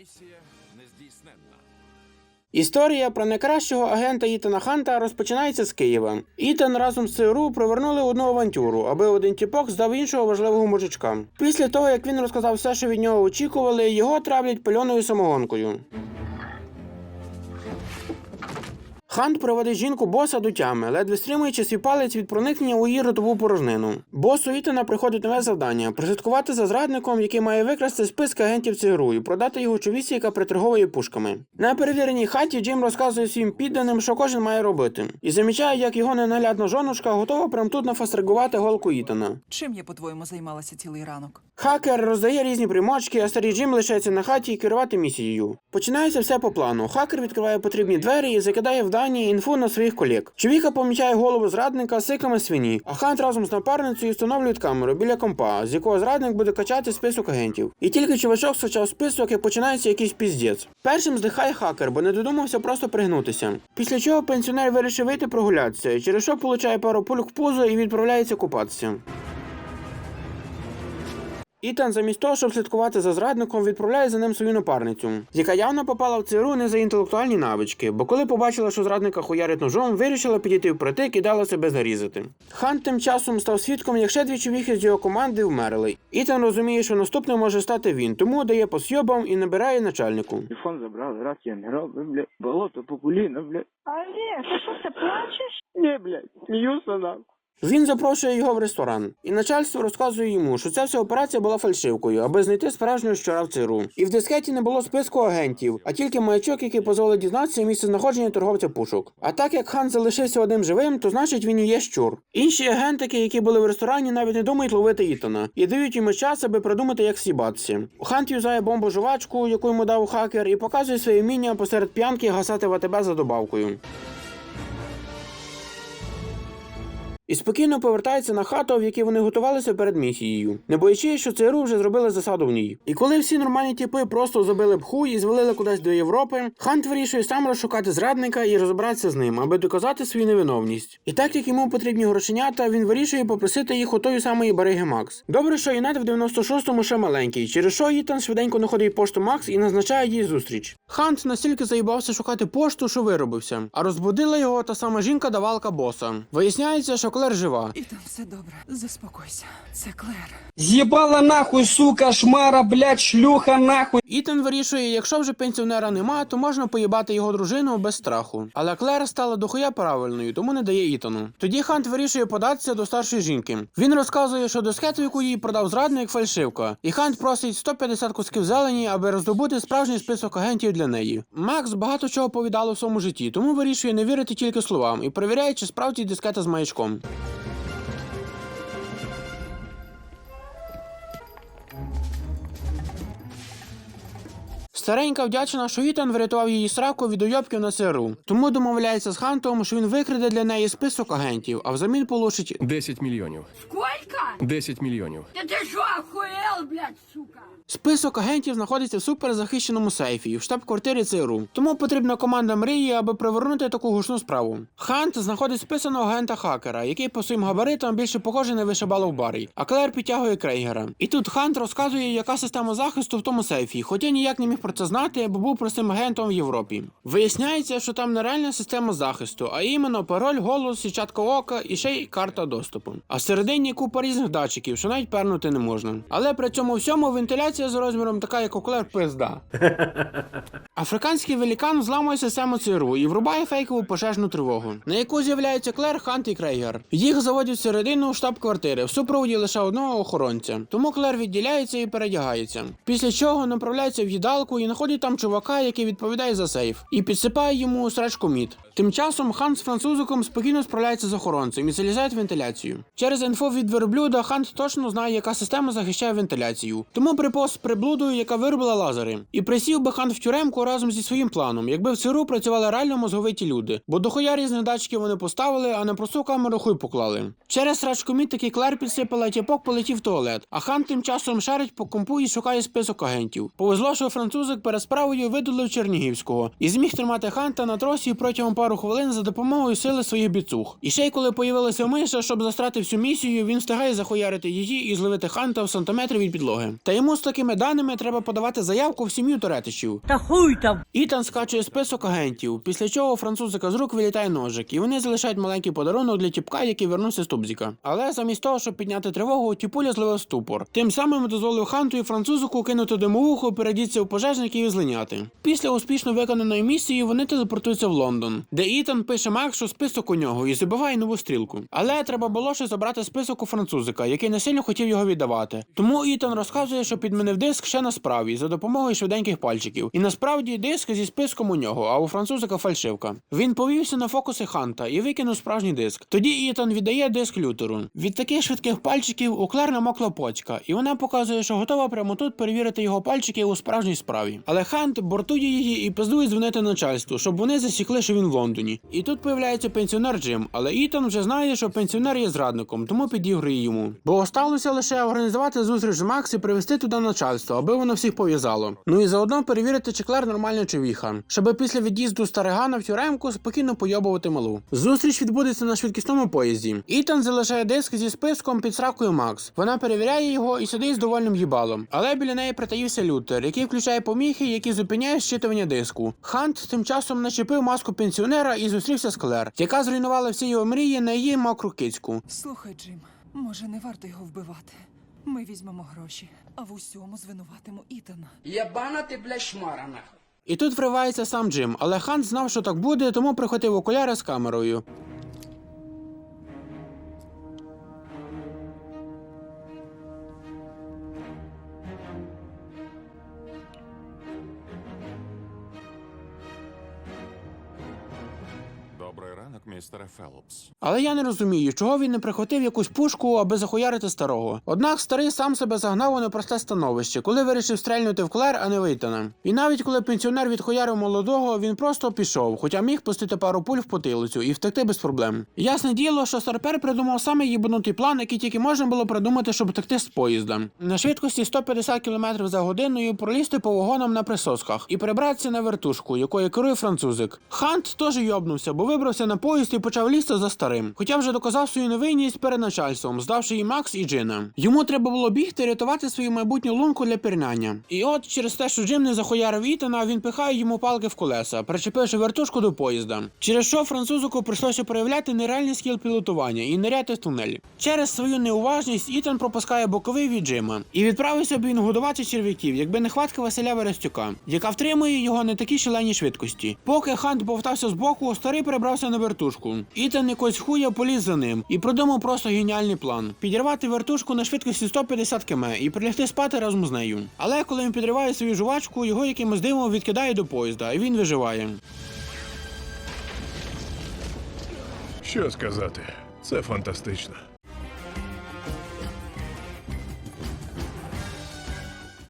Місія нездійсненна. Історія про найкращого агента Ітана Ханта розпочинається з Києва. Ітан разом з ЦРУ провернули одну авантюру, аби один тіпок здав іншого важливого мужичка. Після того, як він розказав все, що від нього очікували, його травлять пальоною самогонкою. Хант приводить жінку боса до тями, ледве стримуючи свій палець від проникнення у її ротову порожнину. Босу Ітана приходить нове завдання прослідкувати за зрадником, який має викрасти списки агентів ЦРУ і продати його човісі, яка приторговує пушками. На перевіреній хаті Джим розказує своїм підданим, що кожен має робити, і замічає, як його ненаглядна жоночка готова прямо тут нафастригувати голку Ітана. Чим я, по-твоєму, займалася цілий ранок? Хакер роздає різні примочки, а старий Джим лишається на хаті і керувати місією. Починається все по плану. Хакер відкриває потрібні двері і закидає в дані інфу на своїх колег. Чоловіка помічає голову зрадника сиками свині, а Хант разом з напарницею встановлюють камеру біля компа, з якого зрадник буде качати список агентів. І тільки чувачок скачав список, як починається якийсь піздець. Першим здихає хакер, бо не додумався просто пригнутися. Після чого пенсіонер вирішив вийти прогулятися, через що получає пару пульк в пузо і відправляється купатися. Ітан, замість того, щоб слідкувати за зрадником, відправляє за ним свою напарницю, яка явно попала в ЦРУ не за інтелектуальні навички, бо коли побачила, що зрадника хуярить ножом, вирішила підійти впритик і дала себе зарізати. Хан тим часом став свідком, як ще дві чоловіки з його команди вмерли. Ітан розуміє, що наступним може стати він, тому дає по сйобам і набирає начальнику. Телефон забрали, раз я не робив, блядь. Болото по коліна, блядь. Олег, ти що ти плачеш? Ні, блядь, сміюся нахуй. Він запрошує його в ресторан, і начальство розказує йому, що ця вся операція була фальшивкою, аби знайти справжнього щора в ЦРУ. І в дискеті не було списку агентів, а тільки маячок, який дозволить дізнатися місце знаходження торговця пушок. А так як хан залишився одним живим, то значить він і є щур. Інші агентики, які були в ресторані, навіть не думають ловити Ітана і дають йому час, аби придумати, як сібатися. Хант юзає бомбу жувачку, яку йому дав хакер, і показує своє вміння посеред п'янки гасати ВТБ за добавкою. І спокійно повертається на хату, в якій вони готувалися перед місією, не боячись, що ЦРУ вже зробили засаду в ній. І коли всі нормальні тіпи просто забили б хуй і звалили кудись до Європи, Хант вирішує сам розшукати зрадника і розібратися з ним, аби доказати свою невиновність. І так як йому потрібні грошенята, він вирішує попросити їх у тої самої бариги Макс. Добре, що Інет в 96-му ще маленький, через що Ітан швиденько знаходить пошту Макс і назначає їй зустріч. Хант настільки заїбався шукати пошту, що виробився, а розбудила його та сама жінка-давалка боса. Виясняється, що Клер жива. І там все добре. Заспокойся. Це Клер. Съебала нахуй, сука, шмара, блядь, шлюха, нахуй. Ітан вирішує, якщо вже пенсіонера нема, то можна поїбати його дружину без страху. Але Клер стала дохуя правильною, тому не дає Ітану. Тоді Хант вирішує податися до старшої жінки. Він розказує, що дискету, яку їй продав зрадник, фальшивка. І Хант просить 150 кусків зелені, аби роздобути справжній список агентів для неї. Макс багато чого повідало в своєму житті, тому вирішує не вірити тільки словам і перевіряє, чи справді дискета з маячком. Старенька вдячна, що Ітан врятував її сраку від уйобків на ЦРУ. Тому домовляється з Хантом, що він викраде для неї список агентів, а взамін получить 10 мільйонів. Сколько? 10 мільйонів. Та ти що, охуєл, блядь, сука? Список агентів знаходиться в суперзахищеному сейфі в штаб-квартирі ЦРУ. Тому потрібна команда мрії, аби привернути таку гучну справу. Хант знаходить списаного агента хакера, який по своїм габаритам більше похожий на вишибалов Барі, а Клер підтягує Крейгера. І тут Хант розказує, яка система захисту в тому сейфі, хоча ніяк не міг про це знати, бо був простим агентом в Європі. Виясняється, що там нереальна система захисту, а іменно пароль, голос, січатка ока і ще й карта доступу. А всередині купа різних датчиків, що навіть пернути не можна. Але при цьому всьому вентиляція за розміром така, як у Клер пизда. Африканський велікан взламує систему ЦРУ і врубає фейкову пожежну тривогу, на яку з'являється Клер, Хант і Крейгер. Їх заводять всередину штаб-квартири в супроводі лише одного охоронця. Тому Клер відділяється і передягається. Після чого направляється в їдалку і знаходить там чувака, який відповідає за сейф, і підсипає йому срачку мід. Тим часом Хант з французиком спокійно справляється з охоронцем і залізають в вентиляцію. Через інфо від верблюда Хант точно знає, яка система захищає вентиляцію. Тому припос з приблудою, яка виробила лазери. І присів би Хант в тюремку разом зі своїм планом, якби в ЦРУ працювали реально мозговиті люди. Бо дохуя різних датчиків вони поставили, а на просту камеру хуй поклали. Через срачку мід такий клер підсипала, тіпок полетів в туалет. А Хант тим часом шарить по компу і шукає список агентів. Повезло, що французик перед справою видалив Чернігівського і зміг тримати Ханта на тросі протягом пару хвилин за допомогою сили своїх біцух. І ще й коли появилася миша, щоб застрати всю місію, він встигає захуярити її і зловити ханта в сантиметрі від підлоги. Та йому з такими даними треба подавати заявку в сім'ю Торетичів. Та хуй там. Ітан скачує список агентів, після чого французика з рук вилітає ножик, і вони залишають маленький подарунок для тіпка, який вернувся з Тубзіка. Але замість того, щоб підняти тривогу, тіпуля зловив ступор. Тим самим дозволив ханту і французику кинути димовуху, передіться у пожежників і злиняти. Після успішно виконаної місії вони телепортуються в Лондон, де Ітан пише Максу список у нього і забиває нову стрілку. Але треба було ще забрати список у французика, який не сильно хотів його віддавати. Тому Ітан розказує, що підмінив диск ще на справі за допомогою швиденьких пальчиків. І насправді диск зі списком у нього, а у французика фальшивка. Він повівся на фокуси Ханта і викинув справжній диск. Тоді Ітан віддає диск лютеру. Від таких швидких пальчиків у Клер намокла почка, і вона показує, що готова прямо тут перевірити його пальчики у справжній справі. Але Хант бортує її і пиздує дзвонити начальству, щоб вони засікли, що він в Лондоні. І тут появляється пенсіонер Джим, але Ітан вже знає, що пенсіонер є зрадником, тому підігрує йому. Бо осталося лише організувати зустріч з Макс і привезти туди начальство, аби воно всіх пов'язало. Ну і заодно перевірити, чи Клер нормально чи віха, щоб після від'їзду Старигана в тюремку спокійно пойобувати малу. Зустріч відбудеться на швидкісному поїзді. Ітан залишає диск зі списком під сракою Макс. Вона перевіряє його і сидить з довольним їбалом. Але біля неї притаївся лютер, який включає поміхи, які зупиняють щитування диску. Хант тим часом начепив маску пенсіонера і зустрівся з Клер, яка зруйнувала всі його мрії на її мокру кицьку. Слухай, Джим, може не варто його вбивати. Ми візьмемо гроші, а в усьому звинуватиму Ітана. Ебана ти, шмара, нахуй. І тут вривається сам Джим, але Хан знав, що так буде, тому прихотив окуляри з камерою. Містере Фелпс. Але я не розумію, чого він не прихватив якусь пушку, аби захуярити старого. Однак старий сам себе загнав у непросте становище, коли вирішив стрельнути в Клер, а не Вейтана. І навіть коли пенсіонер відхуярив молодого, він просто пішов, хоча міг пустити пару пуль в потилицю і втекти без проблем. Ясне діло, що старпер придумав саме їбанутий план, який тільки можна було придумати, щоб втекти з поїзда. На швидкості 150 км за годиною пролізти по вагонам на присосках і прибратися на вертушку, якою керує французик. Хант теж йобнувся, бо вибрався на поїзд і почав лізти за старим. Хоча вже доказав свою невинність перед начальством, здавши їй Макс і Джина. Йому треба було бігти рятувати свою майбутню лунку для пірнання. І от через те, що Джим не захуярив Ітана, він пихає йому палки в колеса, причепивши вертушку до поїзда. Через що французику прийшлося проявляти нереальний скіл пілотування і ниряти в тунель. Через свою неуважність Ітан пропускає боковий від Джима і відправився б він годувати черв'яків, якби не хватка Василя Верестюка, яка втримує його на такій шаленій швидкості. Поки Хант бовтався з боку, старий перебрався на вертушку. Ітан якось хуя поліз за ним і придумав просто геніальний план: підірвати вертушку на швидкості 150 км і прилягти спати разом з нею. Але коли він підриває свою жувачку, його якимось дивом відкидає до поїзда, і він виживає. Що сказати? Це фантастично.